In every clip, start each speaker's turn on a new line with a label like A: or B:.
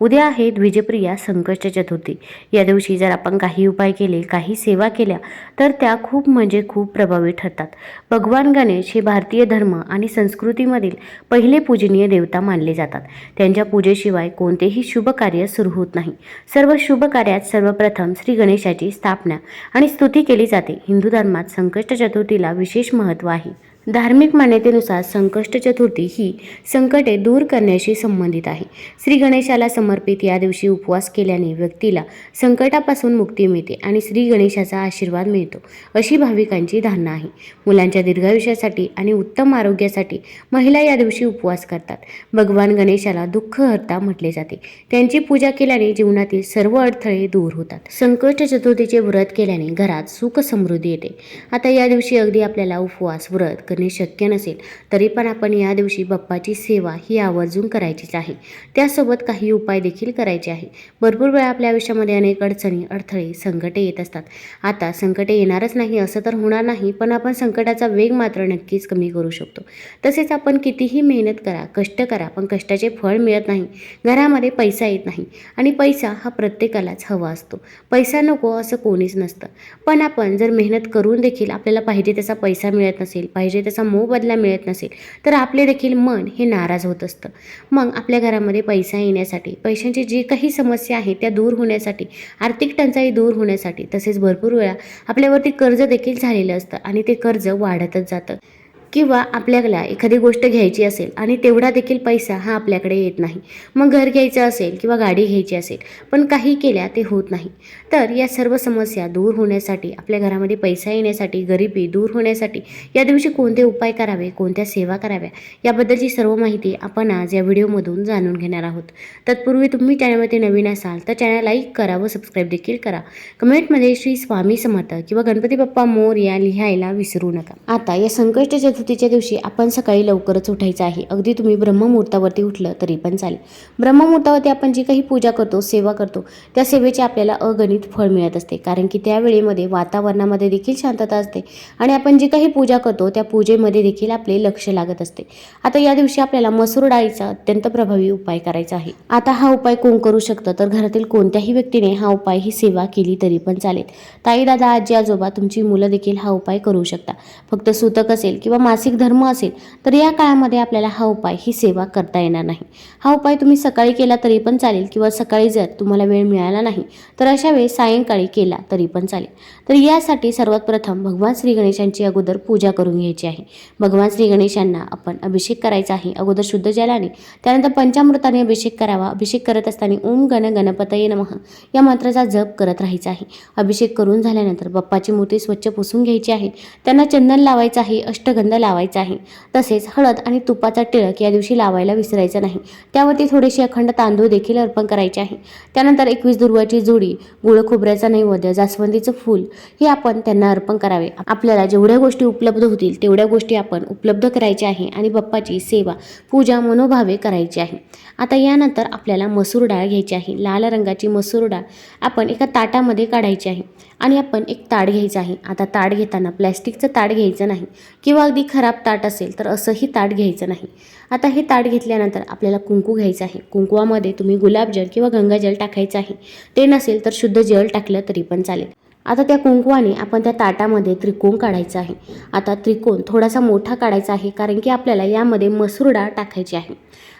A: उद्या आहे द्विजप्रिया संकष्ट चतुर्थी या दिवशी जर आपण काही उपाय केले काही सेवा केल्या तर त्या खूप म्हणजे खूप प्रभावी ठरतात. भगवान गणेश हे भारतीय धर्म आणि संस्कृतीमधील पहिले पूजनीय देवता मानले जातात. त्यांच्या पूजेशिवाय कोणतेही शुभ कार्य सुरू होत नाही. सर्व शुभ कार्यात सर्वप्रथम श्री गणेशाची स्थापना आणि स्तुती केली जाते. हिंदू धर्मात संकष्ट चतुर्थीला विशेष महत्त्व आहे. धार्मिक मान्यतेनुसार संकष्ट चतुर्थी ही संकटे दूर करण्याशी संबंधित आहे. श्री गणेशाला समर्पित या दिवशी उपवास केल्याने व्यक्तीला संकटापासून मुक्ती मिळते आणि श्री गणेशाचा आशीर्वाद मिळतो अशी भाविकांची धारणा आहे. मुलांच्या दीर्घायुष्यासाठी आणि उत्तम आरोग्यासाठी महिला या दिवशी उपवास करतात. भगवान गणेशाला दुःख हरता म्हटले जाते. त्यांची पूजा केल्याने जीवनातील सर्व अडथळे दूर होतात. संकष्ट चतुर्थीचे व्रत केल्याने घरात सुख समृद्धी येते. आता या दिवशी अगदी आपल्याला उपवास व्रत करणे शक्य नसेल तरी पण आपण या दिवशी बाप्पाची सेवा ही आवर्जून करायचीच आहे. त्यासोबत काही उपाय देखील करायचे आहे. भरपूर वेळा आपल्या आयुष्यामध्ये अनेक अडचणी अडथळे संकटे येत असतात. आता संकटे येणारच नाही असं तर होणार नाही पण आपण संकटाचा वेग मात्र नक्कीच कमी करू शकतो. तसेच आपण कितीही मेहनत करा कष्ट करा पण कष्टाचे फळ मिळत नाही. घरामध्ये पैसा येत नाही आणि पैसा हा प्रत्येकालाच हवा असतो. पैसा नको असं कोणीच नसतं. पण आपण जर मेहनत करून देखील आपल्याला पाहिजे तसा पैसा मिळत नसेल पाहिजे म्हणजे त्याचा मोबदला मिळत नसेल तर आपले देखील मन हे नाराज होत असतं. मग आपल्या घरामध्ये पैसा येण्यासाठी पैशांची जी काही समस्या आहे त्या दूर होण्यासाठी आर्थिक टंचाई दूर होण्यासाठी तसेच भरपूर वेळा आपल्यावरती कर्ज देखील झालेलं असतं आणि ते कर्ज वाढतच जातं. किंवा आपल्याला एखादी गोष्ट घ्यायची असेल आणि तेवढा देखील पैसा हा आपल्याकडे येत नाही. मग घर घ्यायचं असेल किंवा गाडी घ्यायची असेल पण काही केल्या ते होत नाही. तर या सर्व समस्या दूर होण्यासाठी आपल्या घरामध्ये पैसा येण्यासाठी गरिबी दूर होण्यासाठी या दिवशी कोणते उपाय करावे कोणत्या सेवा कराव्या याबद्दलची सर्व माहिती आपण आज या व्हिडिओमधून जाणून घेणार आहोत. तत्पूर्वी तुम्ही चॅनलमध्ये नवीन असाल तर चॅनल लाईक करा व सबस्क्राईब देखील करा. कमेंटमध्ये श्री स्वामी समर्थ किंवा गणपती बाप्पा मोर या लिहायला विसरू नका. आता या संकष्ट चतुर्थीच्या दिवशी आपण सकाळी लवकरच उठायचं आहे. अगदी तुम्ही ब्रह्ममुहूर्तावरती उठलं तरी पण चालेल. ब्रह्ममुहूर्तावरती आपण जी काही पूजा करतो सेवा करतो त्या सेवेचे आपल्याला अगणित फळ मिळत असते. कारण की त्या वेळेमध्ये वातावरणामध्ये देखील शांतता असते आणि आपण जी काही पूजा करतो त्या पूजेमध्ये देखील आपले लक्ष लागत असते. आता या दिवशी आपल्याला मसूर डाळीचा अत्यंत प्रभावी उपाय करायचा आहे. आता हा उपाय कोण करू शकतं? तर घरातील कोणत्याही व्यक्तीने हा उपाय ही सेवा केली तरी पण चालेल. ताई दादा आजी आजोबा तुमची मुलं देखील हा उपाय करू शकता. फक्त सुतक असेल किंवा मासिक धर्म असेल तर या काळामध्ये आपल्याला हा उपाय ही सेवा करता येणार नाही. हा उपाय तुम्ही सकाळी केला तरी पण चालेल किंवा सकाळी जर तुम्हाला वेळ मिळाला नाही तर अशा वेळी सायंकाळी केला तरी पण चालेल. तर यासाठी सर्वात प्रथम भगवान श्री गणेशांची अगोदर पूजा करून घ्यायची आहे. भगवान श्री गणेशांना आपण अभिषेक करायचा आहे अगोदर शुद्ध जलाने त्यानंतर पंचामृताने अभिषेक करावा अभिषेक करत असताना ओम गण गणपतये नमः या मंत्राचा जप करत राहायचा आहे. अभिषेक करून झाल्यानंतर बाप्पाची मूर्ती स्वच्छ पुसून घ्यायची आहे. त्यांना चंदन लावायचं आहे अष्टगंध लावायचा आहे. तसेच हळद आणि तुपाचा टिळक या दिवशी लावायला विसरायचं नाही. त्यावरती थोडेसे अखंड तांदूळ देखील अर्पण करायचे आहे. त्यानंतर एकवीस दुर्वाची जुडी गुळ खोबऱ्याचा नैवेद्य जास्वंदीचं फूल हे आपण त्यांना अर्पण करावे. आपल्याला जेवढ्या गोष्टी उपलब्ध होतील तेवढ्या गोष्टी आपण उपलब्ध करायच्या आहे आणि बाप्पाची सेवा पूजा मनोभावे करायची आहे. आता यानंतर आपल्याला मसूर डाळ घ्यायची आहे. लाल रंगाची मसूर डाळ आपण एका ताटामध्ये काढायची आहे आणि आपण एक ताट घ्यायचं आहे. आता ताट घेताना प्लॅस्टिकचं ताट घ्यायचं नाही किंवा अगदी खराब ताट असेल तर असंही ताट घ्यायचं नाही. आता हे ताट घेतल्यानंतर आपल्याला कुंकू घ्यायचं आहे. कुंकुवामध्ये तुम्ही गुलाबजल किंवा गंगाजल टाकायचं आहे. ते नसेल तर शुद्ध जल टाकलं तरी पण चालेल. आता त्या कुंकवाने आपण त्या ताटामध्ये त्रिकोण काढायचा आहे. आता त्रिकोण थोडासा मोठा काढायचा आहे कारण की आपल्याला यामध्ये मसूर डाळ टाकायची आहे.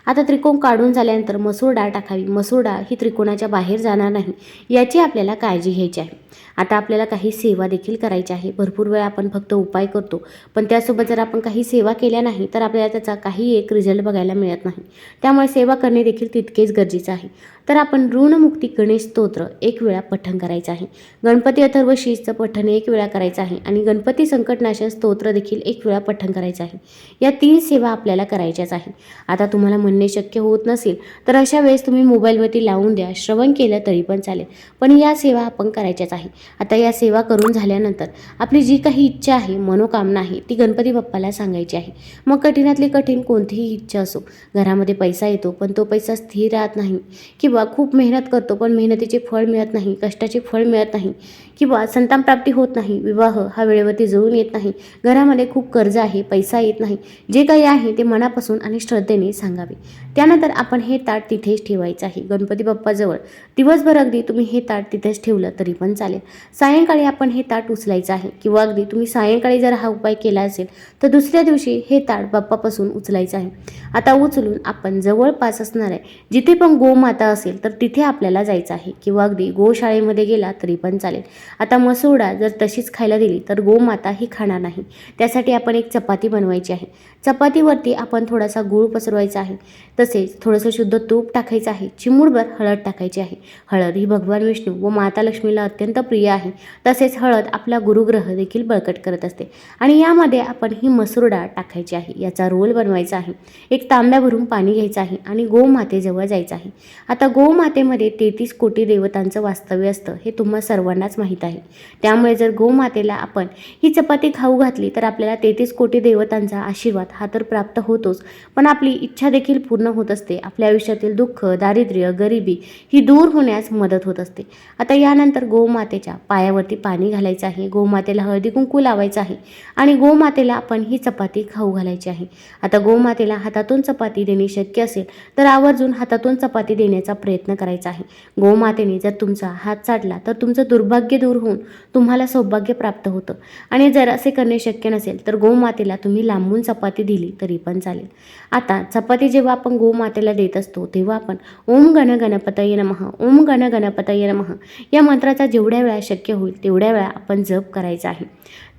A: आता त्रिकोण काढून झाल्यानंतर मसूर डाळ टाकावी. मसूर डाळ ही त्रिकोणाच्या बाहेर जाणार नाही. याची आपल्याला काळजी घ्यायची आहे. आता आपल्याला काही सेवा देखील करायची आहे. भरपूर वेळा आपण फक्त उपाय करतो. पण त्यासोबत जर आपण काही सेवा केल्या नाही तर आपल्याला त्याचा काही एक रिझल्ट बघायला मिळत नाही. त्यामुळे सेवा करणे देखील तितकेच गरजेचं आहे. तर आपण ऋणमुक्ती गणेश स्तोत्र एक वेळा पठण करायचं आहे. गणपती अथर्व शीजचं पठण एक वेळा करायचं आहे. आणि गणपती संकटनाशक स्तोत्र देखील एक वेळा पठण करायचं आहे. या तीन सेवा आपल्याला करायच्याच आहे. आता तुम्हाला म्हणणे शक्य होत नसेल तर अशा वेळेस तुम्ही मोबाईलवरती लावून द्या. श्रवण केलं तरी पण चालेल. पण या सेवा आपण करायच्याच आहे. आता या सेवा करून झाल्यानंतर आपली जी काही इच्छा आहे मनोकामना आहे ती गणपती बाप्पाला सांगायची आहे. मग कठीणातली कठीण कोणतीही इच्छा असो घरामध्ये पैसा येतो पण तो पैसा स्थिर राहत नाही. किंवा खूप मेहनत करतो पण मेहनतीचे फळ मिळत नाही कष्टाचे फळ मिळत नाही. किंवा संतानप्राप्ती होत नाही विवाह हा वेळेवरती जुळून येत नाही. घरामध्ये खूप कर्ज आहे पैसा येत नाही. जे काही आहे ते मनापासून आणि श्रद्धेने सांगावे. त्यानंतर आपण हे ताट तिथेच ठेवायचं आहे. गणपती बाप्पाजवळ. दिवसभर अगदी तुम्ही हे ताट तिथेच ठेवलं तरी पण चालेल. सायंकाळी आपण हे ताट उचलायचं आहे. किंवा अगदी तुम्ही सायंकाळी जर हा उपाय केला असेल तर दुसऱ्या दिवशी हे ताट बाप्पापासून उचलायचं आहे. आता उचलून आपण जवळपास असणार आहे. जिथे पण गोमाता असेल तर तिथे आपल्याला जायचं आहे. किंवा अगदी गोशाळेमध्ये गेला तरी पण चालेल. आता मसुरडा जर तशीच खायला दिली तर गोमाता ही खाणार नाही. त्यासाठी आपण एक चपाती बनवायची आहे. चपातीवरती आपण थोडासा गूळ पसरवायचा आहे. तसेच थोडंसं शुद्ध तूप टाकायचं आहे चिमूडभर हळद टाकायची आहे. हळद ही भगवान विष्णू व माता लक्ष्मीला अत्यंत प्रिय आहे. तसेच हळद आपला गुरुग्रह देखील बळकट करत असते. आणि यामध्ये आपण ही मसूर डाळ टाकायची आहे याचा रोल बनवायचा आहे. एक तांब्या भरून पाणी घ्यायचं आहे आणि गोमातेजवळ जायचं आहे. आता गोमातेमध्ये तेहतीस कोटी देवतांचं वास्तव्य असतं हे तुम्हा सर्वांनाच माहीत आहे. त्यामुळे जर गोमातेला आपण ही चपाती खाऊ घातली तर आपल्याला तेहतीस कोटी देवतांचा आशीर्वाद हा तर प्राप्त होतोच. पण आपली इच्छा देखील पूर्ण होत असते. आपल्या आयुष्यातील दुःख दारिद्र्य गरिबी ही दूर होण्यास मदत होत असते. आता यानंतर गोमातेच्या पायावरती पाणी घालायचं आहे. गोमातेला हळदी कुंकू लावायचं आहे आणि गोमातेला आपण ही चपाती खाऊ घालायची आहे. आता गोमातेला हातातून चपाती देणे शक्य असेल तर आवर्जून हातातून चपाती देण्याचा प्रयत्न करायचा आहे. गोमातेने जर तुमचा हात चाटला तर तुमचं दुर्भाग्य दूर होऊन तुम्हाला सौभाग्य प्राप्त होतं. आणि जर असे करणे शक्य नसेल तर गोमातेला तुम्ही लांबून चपाती दिली तरी पण चालेल. आता चपाती जेव्हा जेव्हा आपण गोमातेला देत असतो तेव्हा आपण ओम गण गणपतये नमः ओम गण गणपतये नमः या मंत्राचा जेवढ्या वेळा शक्य होईल तेवढ्या वेळा आपण जप करायचा आहे.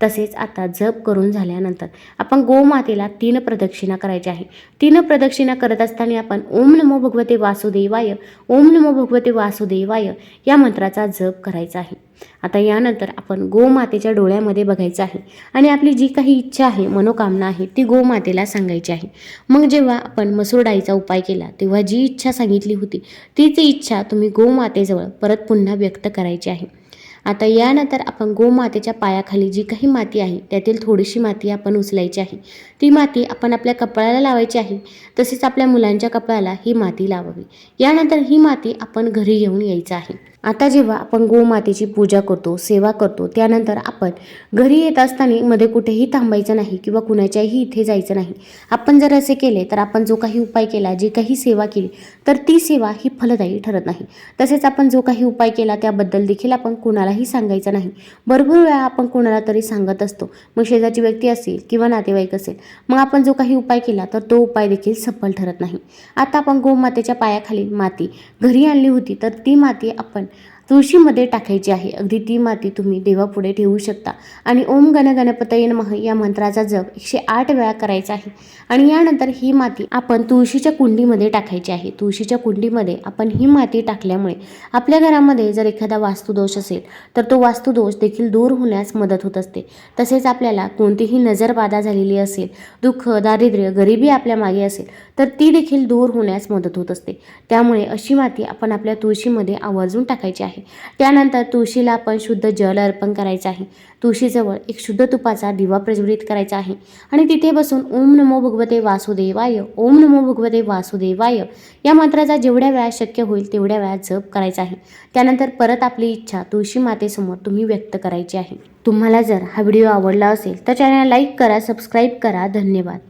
A: तसेच आता जप करून झाल्यानंतर आपण गोमातेला तीन प्रदक्षिणा करायच्या आहे. तीन प्रदक्षिणा करत असताना आपण ओम नमो भगवते वासुदेवाय ओम नमो भगवते वासुदेवाय या मंत्राचा जप करायचा आहे. आता यानंतर आपण गोमातेच्या डोळ्यामध्ये बघायचं आहे आणि आपली जी काही इच्छा आहे मनोकामना आहे ती गोमातेला सांगायची आहे. मग जेव्हा आपण मसूर डाळीचा उपाय केला तेव्हा जी इच्छा सांगितली होती तीच इच्छा तुम्ही गोमातेजवळ परत पुन्हा व्यक्त करायची आहे. आता यानंतर आपण गोमातेच्या पायाखाली जी काही माती आहे त्यातील थोडीशी माती आपण उचलायची आहे. ती माती आपण आपल्या कपाळाला लावायची आहे तसेच आपल्या मुलांच्या कपाळाला ही माती लावावी. यानंतर ही माती आपण घरी घेऊन यायचं आहे. आता जेव्हा आपण गोमातेची पूजा करतो सेवा करतो त्यानंतर आपण घरी येत असताना मध्ये कुठेही थांबायचं नाही किंवा कुणाच्याही इथे जायचं नाही. आपण जर असे केले तर आपण जो काही उपाय केला जी काही सेवा केली तर ती सेवा ही फलदायी ठरत नाही. तसेच आपण जो काही उपाय केला त्याबद्दल देखील आपण कुणालाही सांगायचं नाही. भरपूर वेळा आपण कुणाला तरी सांगत असतो. मग शेजारची व्यक्ती असेल किंवा नातेवाईक असेल मग आपण जो काही उपाय केला तर तो उपाय देखील सफल ठरत नाही. आता आपण गोमातेच्या पायाखाली माती घरी आणली होती तर ती माती आपण तुळशीमध्ये टाकायची आहे. अगदी ती माती तुम्ही देवापुढे ठेवू शकता. आणि ओम गण गणपतये नमः या मंत्राचा जप एकशे आठ वेळा करायचा आहे. आणि यानंतर ही माती आपण तुळशीच्या कुंडीमध्ये टाकायची आहे. तुळशीच्या कुंडीमध्ये आपण ही माती टाकल्यामुळे आपल्या घरामध्ये जर एखादा वास्तुदोष असेल तर तो वास्तुदोष देखील दूर होण्यास मदत होत असते. तसेच आपल्याला कोणतीही नजरबाधा झालेली असेल दुःख दारिद्र्य गरिबी आपल्या मागे असेल तर ती देखील दूर होण्यास मदत होत असते. त्यामुळे अशी माती आपण आपल्या तुळशीमध्ये आवर्जून टाकायची आहे. आहे. त्यानंतर तुळशीला आपण शुद्ध जल अर्पण करायचं आहे. तुळशीजवळ एक शुद्ध तुपाचा दिवा प्रज्वलित करायचा आहे. आणि तिथे बसून ओम नमो भगवते वासुदेवाय ओम नमो भगवते वासुदेवाय. या मंत्राचा जेवढ्या वेळा शक्य होईल तेवढ्या वेळा जप करायचा आहे. त्यानंतर परत आपली इच्छा तुळशी मातेसमोर तुम्ही व्यक्त करायची आहे. तुम्हाला जर हा व्हिडिओ आवडला असेल तर चॅनल लाईक करा सबस्क्राईब करा. धन्यवाद.